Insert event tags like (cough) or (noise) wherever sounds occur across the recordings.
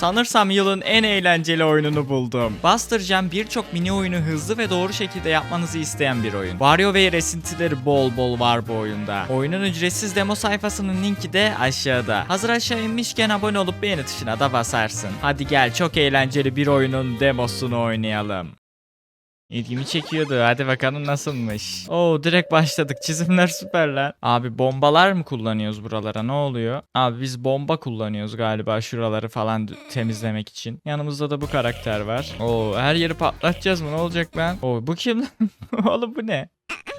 Sanırsam yılın en eğlenceli oyununu buldum. Buster Jam birçok mini oyunu hızlı ve doğru şekilde yapmanızı isteyen bir oyun. WarioWare esintileri bol bol var bu oyunda. Oyunun ücretsiz demo sayfasının linki de aşağıda. Hazır aşağı inmişken abone olup beğeni tuşuna da basarsın. Hadi gel çok eğlenceli bir oyunun demosunu oynayalım. İlgimi çekiyordu. Hadi bakalım nasılmış. Oo direkt başladık. Çizimler süper lan. Abi bombalar mı kullanıyoruz buralara? Ne oluyor? Abi biz bomba kullanıyoruz galiba şuraları falan temizlemek için. Yanımızda da bu karakter var. Oo her yeri patlatacağız mı? Ne olacak lan? Oo bu kim? (laughs) Oğlum bu ne?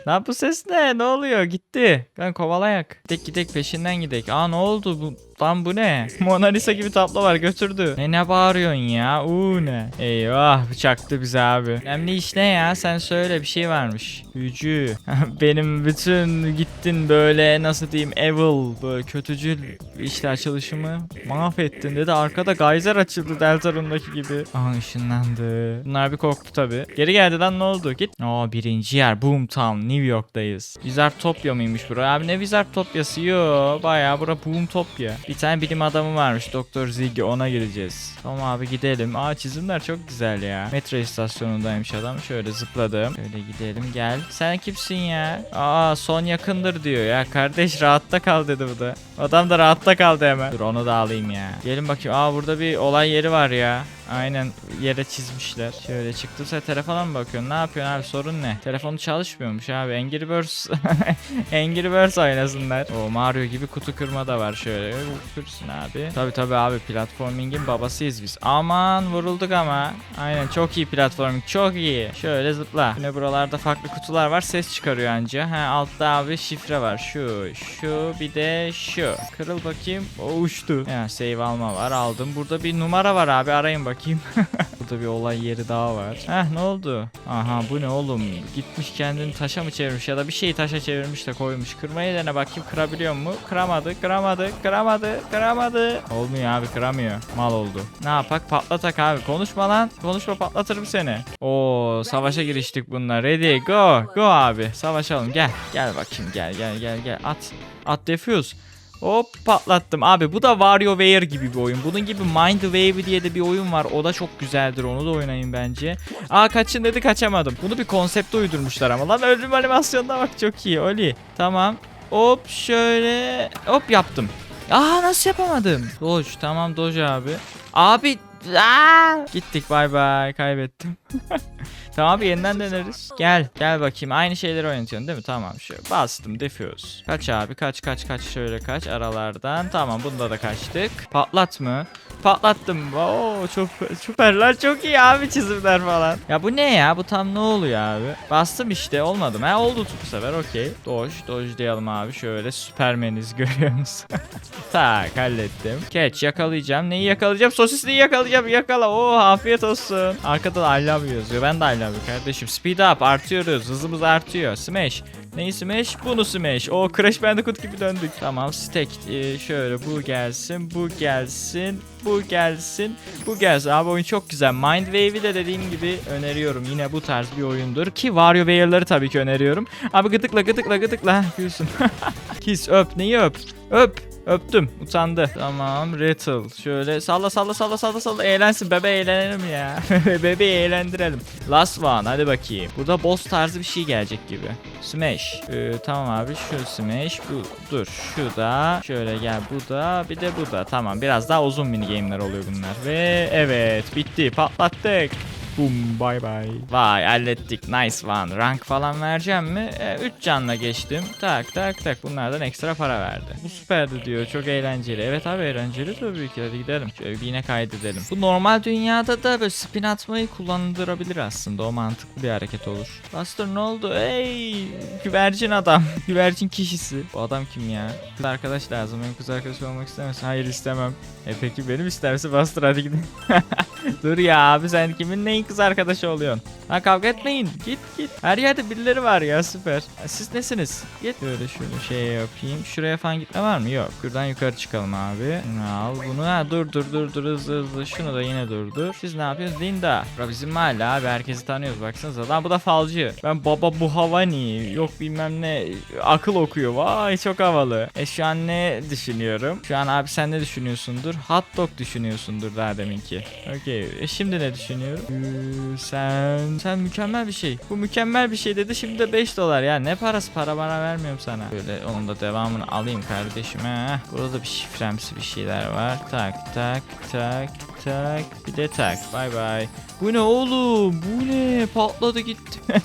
Lan bu ses ne? Ne oluyor? Gitti. Ben kovalayak. Gidek gidek peşinden gidek. Aa ne oldu bu? Lan bu ne? Mona Lisa gibi tablo var götürdü. Ne ne bağırıyorsun ya? Uuu ne? Eyvah bıçaktı bize abi. Önemli iş ne ya? Sen söyle bir şey varmış. Büyücü. (laughs) Benim bütün gittin böyle nasıl diyeyim evil böyle kötücül işte açılışımı mahvettin dedi. Arkada geyser açıldı Deltarun'daki gibi. Aha ışınlandı. Bunlar bir korktu tabi. Geri geldi lan ne oldu? Git. Aa birinci yer Boomtown New York'tayız. Wizardtopia mıymış bura? Abi ne Wizardtopia'sı? Yo bayağı bura Boomtopia. Bir tane bilim adamı varmış Doktor Ziggy ona gireceğiz. Tamam abi gidelim. Aa çizimler çok güzel ya. Metro istasyonundaymış adam. Şöyle zıpladım. Şöyle gidelim gel. Sen kimsin ya? Aa son yakındır diyor ya. Kardeş rahatta kal dedi bu da. Adam da rahatta kaldı hemen. Dur onu da alayım ya. Gelin bakayım. Aa burada bir olay yeri var ya. Aynen yere çizmişler. Şöyle çıktım sen telefona mı bakıyorsun? Ne yapıyorsun abi sorun ne? Telefonu çalışmıyormuş abi. Angry Birds. Angry Birds oynasınlar. O Mario gibi kutu kırma da var şöyle. Kırsın abi. Tabi tabi abi platformingin babasıyız biz. Aman vurulduk ama. Aynen çok iyi platforming çok iyi. Şöyle zıpla. Yine buralarda farklı kutular var ses çıkarıyor anca. Ha altta abi şifre var. Şu şu bir de şu. Kırıl bakayım. O uçtu. Ya save alma var aldım. Burada bir numara var abi arayın bakayım. (laughs) Burada bir olay yeri daha var. Heh ne oldu? Aha bu ne oğlum? Gitmiş kendini taşa mı çevirmiş ya da bir şeyi taşa çevirmiş de koymuş. Kırmayı dene bakayım kırabiliyor mu? Kıramadı, kıramadı, kıramadı, kıramadı. Olmuyor abi kıramıyor. Mal oldu. Ne yapak? Patlatak abi. Konuşma lan. Konuşma patlatırım seni. Oo savaşa giriştik bunlar. Ready go. Go abi. Savaşalım. Gel. Gel bakayım. Gel gel gel gel. At. At defuse. Hop patlattım. Abi bu da WarioWare gibi bir oyun. Bunun gibi Mind Wave diye de bir oyun var. O da çok güzeldir. Onu da oynayın bence. Aa kaçın dedi kaçamadım. Bunu bir konsepte uydurmuşlar ama. Lan ölüm animasyonuna bak çok iyi. Oli. Tamam. Hop şöyle. Hop yaptım. Aa nasıl yapamadım? Dodge. Tamam Dodge abi. Abi. Aa! Gittik bay bay. Kaybettim. (laughs) Tamam abi yeniden deneriz. Gel gel bakayım aynı şeyleri oynatıyorsun değil mi? Tamam şöyle bastım defuse. Kaç abi kaç kaç kaç şöyle kaç aralardan. Tamam bunda da kaçtık. Patlat mı? Patlattım. Oo çok süperler çok iyi abi çizimler falan. Ya bu ne ya? Bu tam ne oluyor abi? Bastım işte olmadı mı? Ha oldu bu sefer okey. Dodge dodge diyelim abi şöyle süpermeniz (laughs) görüyorsunuz. tak hallettim. Catch yakalayacağım. Neyi yakalayacağım? Sosisliği yakalayacağım. Yakala. Oo afiyet olsun. Arkada da I love you yazıyor. Ben de I love you kardeşim. Speed up artıyoruz. Hızımız artıyor. Smash. Neyi smash? Bunu smash. O Crash Bandicoot gibi döndük. Tamam stack. Ee, şöyle bu gelsin. Bu gelsin. Bu gelsin. Bu gelsin. Abi oyun çok güzel. Mind Wave'i de dediğim gibi öneriyorum. Yine bu tarz bir oyundur. Ki WarioWare'ları tabii ki öneriyorum. Abi gıdıkla gıdıkla gıdıkla. Gülsün. (laughs) Kiss öp. Neyi öp? Öp. Öptüm. Utandı. Tamam. Rattle. Şöyle salla salla salla salla salla. Eğlensin. Bebe eğlenelim ya. (laughs) Bebeği eğlendirelim. Last one. Hadi bakayım. Burada boss tarzı bir şey gelecek gibi. Smash. Ee, tamam abi. Şu smash. Bu. Dur. Şu da. Şöyle gel. Bu da. Bir de bu da. Tamam. Biraz daha uzun mini game'ler oluyor bunlar. Ve evet. Bitti. Patlattık. Boom bye bye. Vay hallettik nice one. Rank falan vereceğim mi? 3 canla geçtim. Tak tak tak bunlardan ekstra para verdi. Bu süperdi diyor çok eğlenceli. Evet abi eğlenceli tabii ki hadi gidelim. Şöyle yine kaydedelim. Bu normal dünyada da böyle spin atmayı kullandırabilir aslında. O mantıklı bir hareket olur. Buster ne oldu? Hey güvercin adam. (laughs) güvercin kişisi. Bu adam kim ya? Kız arkadaş lazım. Benim kız arkadaş olmak istemezsin. Hayır istemem. E peki benim isterse Buster hadi gidelim. (laughs) (laughs) Dur ya abi sen kimin neyin kız arkadaşı oluyorsun? Ha kavga etmeyin. Git git. Her yerde birileri var ya süper. Siz nesiniz? Git. Böyle şöyle şey yapayım. Şuraya falan gitme var mı? Yok. Buradan yukarı çıkalım abi. Al bunu. Ha dur dur dur dur hızlı hızlı. Şunu da yine durdur. Siz ne yapıyorsunuz? Linda. Bura bizim mahalle abi. Herkesi tanıyoruz. Baksanıza. Lan bu da falcı. Ben baba bu havani. Yok bilmem ne. Akıl okuyor. Vay çok havalı. E şu an ne düşünüyorum? Şu an abi sen ne düşünüyorsundur? Hot dog düşünüyorsundur daha deminki. Okey. E şimdi ne düşünüyorum? Sen sen mükemmel bir şey. Bu mükemmel bir şey dedi. Şimdi de 5 dolar ya. Ne parası? Para bana vermiyorum sana. Böyle onun da devamını alayım kardeşim. Heh. Burada da bir şifremsi bir şeyler var. Tak tak tak tak. Bir de tak. Bay bay. Bu ne oğlum? Bu ne? Patladı gitti. (laughs)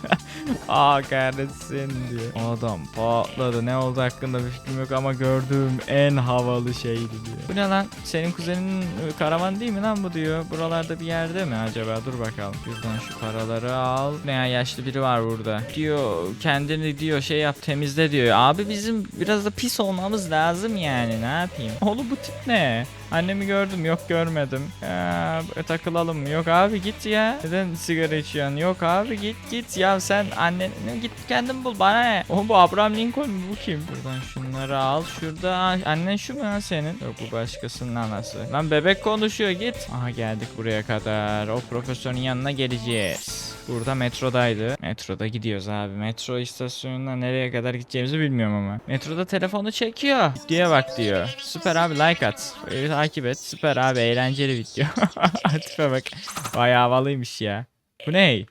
Aa kahretsin diyor. Adam patladı. Ne oldu hakkında bir fikrim yok ama gördüğüm en havalı şeydi diyor. Bu ne lan? Senin kuzenin e, karavan değil mi lan bu diyor. Buralarda bir yerde mi acaba? Dur bakalım. Şuradan şu paraları al. Ne ya yaşlı biri var burada. Diyor kendini diyor şey yap temizle diyor. Abi bizim biraz da pis olmamız lazım yani. Ne yapayım? Oğlum bu tip ne? Annemi gördüm yok görmedim. Ya, e, takılalım? Yok abi git ya. Neden sigara içiyorsun? Yok abi git git ya sen annen git kendin bul bana ne? O bu Abraham Lincoln mu bu kim? Buradan şunları al. Şurada annen şu mu lan senin? Yok bu başkasının anası. Lan bebek konuşuyor git. Aha geldik buraya kadar. O profesörün yanına geleceğiz. Burada metrodaydı. Metroda gidiyoruz abi. Metro istasyonuna nereye kadar gideceğimizi bilmiyorum ama. Metroda telefonu çekiyor. Diye bak diyor. Süper abi like at. Böyle takip et. Süper abi eğlenceli video. (laughs) Tipe bak. Bayağı havalıymış ya. Bu ne?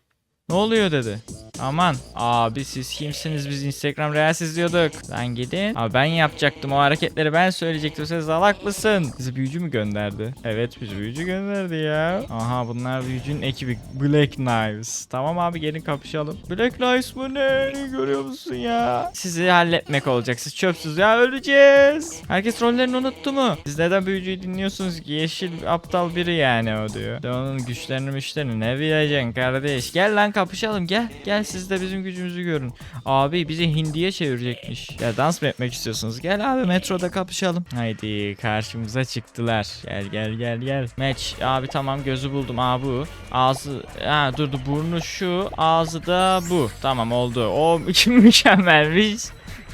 Ne oluyor dedi. Aman abi siz kimsiniz biz Instagram Reels izliyorduk. Lan gidin. Abi ben yapacaktım o hareketleri ben söyleyecektim. Sen salak mısın? Bizi büyücü mü gönderdi? Evet bizi büyücü gönderdi ya. Aha bunlar büyücünün ekibi. Black Knives. Tamam abi gelin kapışalım. Black Knives mı ne? Görüyor musun ya? Sizi halletmek olacak. Siz çöpsüz ya öleceğiz. Herkes rollerini unuttu mu? Siz neden büyücüyü dinliyorsunuz ki? Yeşil aptal biri yani o diyor. De onun güçlerini müşterini ne bileceksin kardeş? Gel lan kapışalım gel. Gel siz de bizim gücümüzü görün. Abi bizi hindiye çevirecekmiş. Ya dans mı etmek istiyorsunuz? Gel abi metroda kapışalım. Haydi karşımıza çıktılar. Gel gel gel gel. Match. Abi tamam gözü buldum. Aa bu. Ağzı. Ha durdu burnu şu. Ağzı da bu. Tamam oldu. O (laughs) mükemmelmiş.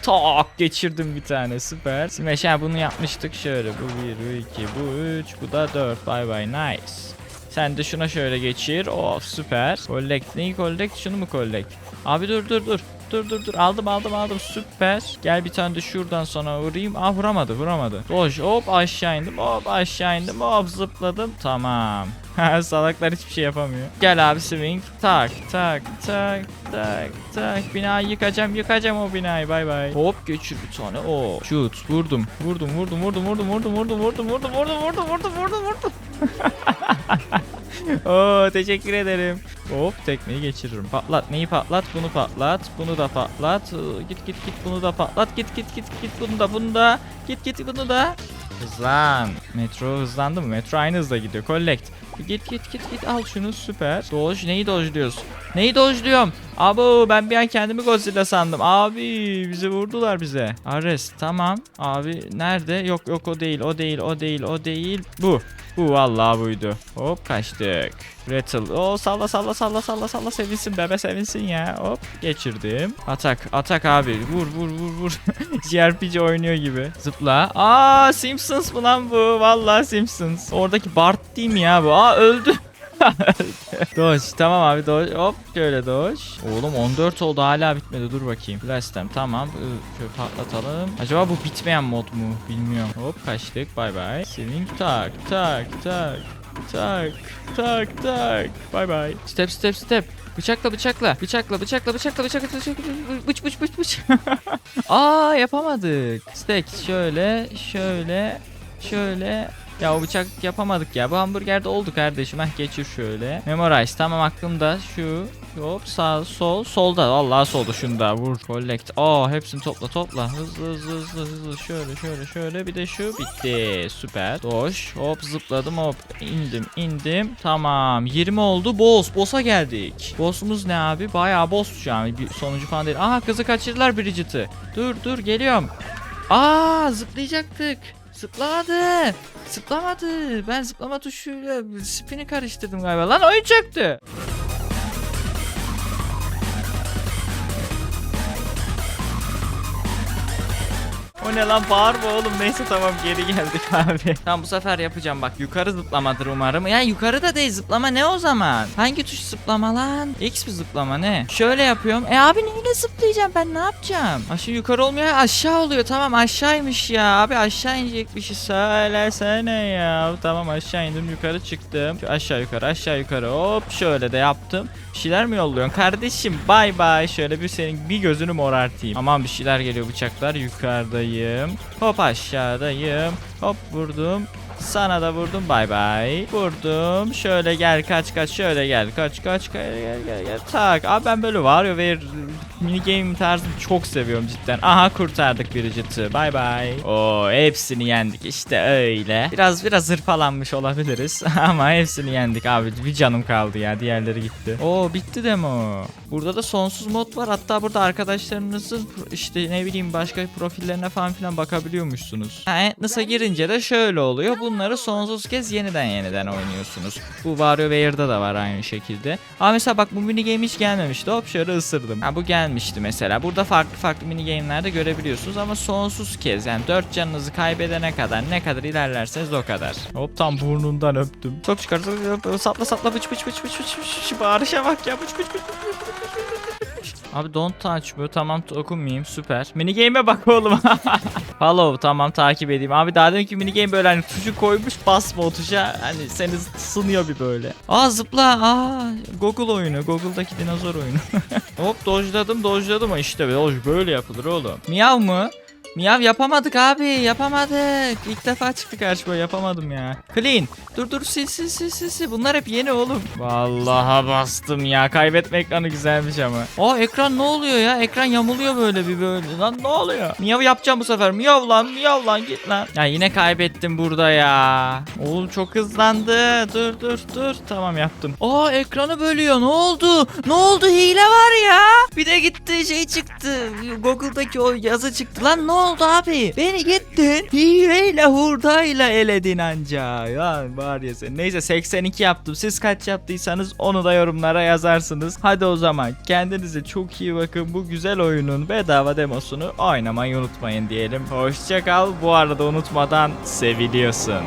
Tak geçirdim bir tane süper. Smash bunu yapmıştık şöyle. Bu 1, bu 2, bu 3, bu da 4. Bye bye nice. Sen de şuna şöyle geçir. Of süper. Collect. Neyi collect? Şunu mu collect? Abi dur dur dur. Dur dur dur. Aldım aldım aldım. Süper. Gel bir tane de şuradan sonra vurayım. Ah vuramadı vuramadı. Doj hop aşağı indim. Hop aşağı indim. Hop zıpladım. Tamam. Salaklar hiçbir şey yapamıyor. Gel abi swing. Tak tak tak tak tak. Binayı yıkacağım yıkacağım o binayı. Bay bay. Hop geçir bir tane. O. Shoot. Vurdum. Vurdum vurdum vurdum vurdum vurdum vurdum vurdum vurdum vurdum vurdum vurdum vurdum vurdum. Oo teşekkür ederim. Hop tekmeyi geçiririm. Patlat neyi patlat? Bunu patlat. Bunu da patlat. Ee, Git git git bunu da patlat. Git git git git bunu da bunu da. Git git bunu da. Hızlan. Metro hızlandı mı? Metro aynı hızla gidiyor. Collect. Git git git git al şunu süper. Dodge neyi dodge'luyoruz? Neyi dodge'luyorum? Abo ben bir an kendimi Godzilla sandım. Abi bizi vurdular bize. Arrest tamam. Abi nerede? Yok yok o değil o değil o değil o değil. Bu. Bu vallahi buydu. Hop kaçtık. Rattle. O salla salla salla salla salla sevinsin bebe sevinsin ya. Hop geçirdim. Atak atak abi. Vur vur vur vur. (laughs) JRPG oynuyor gibi. Zıpla. Aa Simpsons mı lan bu? Vallahi Simpsons. Oradaki Bart değil mi ya bu? Aa öldü. Dodge tamam abi Dodge hop şöyle Dodge Oğlum 14 oldu hala bitmedi dur bakayım Blastem tamam Ee, şöyle patlatalım Acaba bu bitmeyen mod mu bilmiyorum Hop kaçtık bay bay Swing tak tak tak tak tak tak Bay bay Step step step Bıçakla bıçakla bıçakla bıçakla bıçakla bıçakla bıçakla bıç bıç bıç bıç Aa yapamadık Stack şöyle şöyle şöyle ya o bıçak yapamadık ya. Bu hamburgerde oldu kardeşim. Heh geçir şöyle. Memorize tamam aklımda. Şu hop sağ sol solda. Vallahi solda şunda vur. Collect. Aa hepsini topla topla. Hızlı hızlı hızlı hızlı. Şöyle şöyle şöyle. Bir de şu bitti. Süper. Doş. Hop zıpladım hop. indim indim. Tamam. 20 oldu. Boss. Boss'a geldik. Boss'umuz ne abi? Bayağı boss an. Bir sonucu falan değil. Aha kızı kaçırdılar Bridget'ı. Dur dur geliyorum. Aa zıplayacaktık. Zıplamadı. Zıplamadı. Ben zıplama tuşuyla spin'i karıştırdım galiba. Lan oyun Ne lan bağırma oğlum. Neyse tamam geri geldik (laughs) abi. Tamam bu sefer yapacağım bak. Yukarı zıplamadır umarım. Ya yukarı da değil zıplama ne o zaman? Hangi tuş zıplama lan? X mi zıplama ne? Şöyle yapıyorum. E abi neyle zıplayacağım ben ne yapacağım? Aşağı yukarı olmuyor aşağı oluyor. Tamam aşağıymış ya. Abi aşağı inecek bir şey söylesene ya. Tamam aşağı indim yukarı çıktım. Şu aşağı yukarı aşağı yukarı hop şöyle de yaptım. Bir şeyler mi yolluyorsun kardeşim? Bay bay. Şöyle bir senin bir gözünü morartayım. Aman bir şeyler geliyor bıçaklar. Yukarıdayım. Hop aşağıdayım. Hop vurdum. Sana da vurdum bay bay. Vurdum. Şöyle gel kaç kaç şöyle gel. Kaç kaç gel gel gel. gel. Tak. Abi ben böyle var ve mini game tarzını çok seviyorum cidden. Aha kurtardık Bridget'ı. Bay bay. Oo hepsini yendik işte öyle. Biraz biraz hırpalanmış olabiliriz (laughs) ama hepsini yendik abi. Bir canım kaldı ya. Diğerleri gitti. Oo bitti demo. Burada da sonsuz mod var. Hatta burada arkadaşlarınızın işte ne bileyim başka profillerine falan filan bakabiliyormuşsunuz. Ha, Atlas'a girince de şöyle oluyor. Bunları sonsuz kez yeniden yeniden oynuyorsunuz. Bu WarioWare'da da var aynı şekilde. Ama mesela bak bu mini game hiç gelmemişti. Hop şöyle ısırdım. Ha bu gelmişti mesela. Burada farklı farklı mini game'lerde görebiliyorsunuz ama sonsuz kez yani 4 canınızı kaybedene kadar ne kadar ilerlerseniz o kadar. Hop tam burnundan öptüm. Çok çıkarsa sapla sapla bıç bıç bıç bıç bıç bıç bağırışa bak ya bıç bıç bıç bıç Abi don't touch bu tamam dokunmayayım süper. Mini game'e bak oğlum. (laughs) Follow tamam takip edeyim. Abi daha demin ki mini game böyle hani tuşu koymuş basma o tuşa hani seni sınıyor bir böyle. Aa zıpla aa Google oyunu Google'daki dinozor oyunu. (laughs) Hop dojladım dojladım işte doj böyle yapılır oğlum. Miyav mı? Miyav yapamadık abi yapamadık. İlk defa çıktı karşıma yapamadım ya. Clean. Dur dur sil sil sil sil sil. Bunlar hep yeni oğlum. Vallahi bastım ya. Kaybetme ekranı güzelmiş ama. Aa ekran ne oluyor ya? Ekran yamuluyor böyle bir böyle. Lan ne oluyor? Miyav yapacağım bu sefer. Miyav lan miyav lan git lan. Ya yine kaybettim burada ya. Oğlum çok hızlandı. Dur dur dur. Tamam yaptım. Aa ekranı bölüyor. Ne oldu? Ne oldu? Hile var ya. Bir de gitti şey çıktı. Google'daki o yazı çıktı. Lan ne oldu abi? Beni gittin. Hileyle hurdayla eledin anca. Ya var ya sen. Neyse 82 yaptım. Siz kaç yaptıysanız onu da yorumlara yazarsınız. Hadi o zaman kendinize çok iyi bakın. Bu güzel oyunun bedava demosunu oynamayı unutmayın diyelim. Hoşça kal. Bu arada unutmadan seviliyorsun.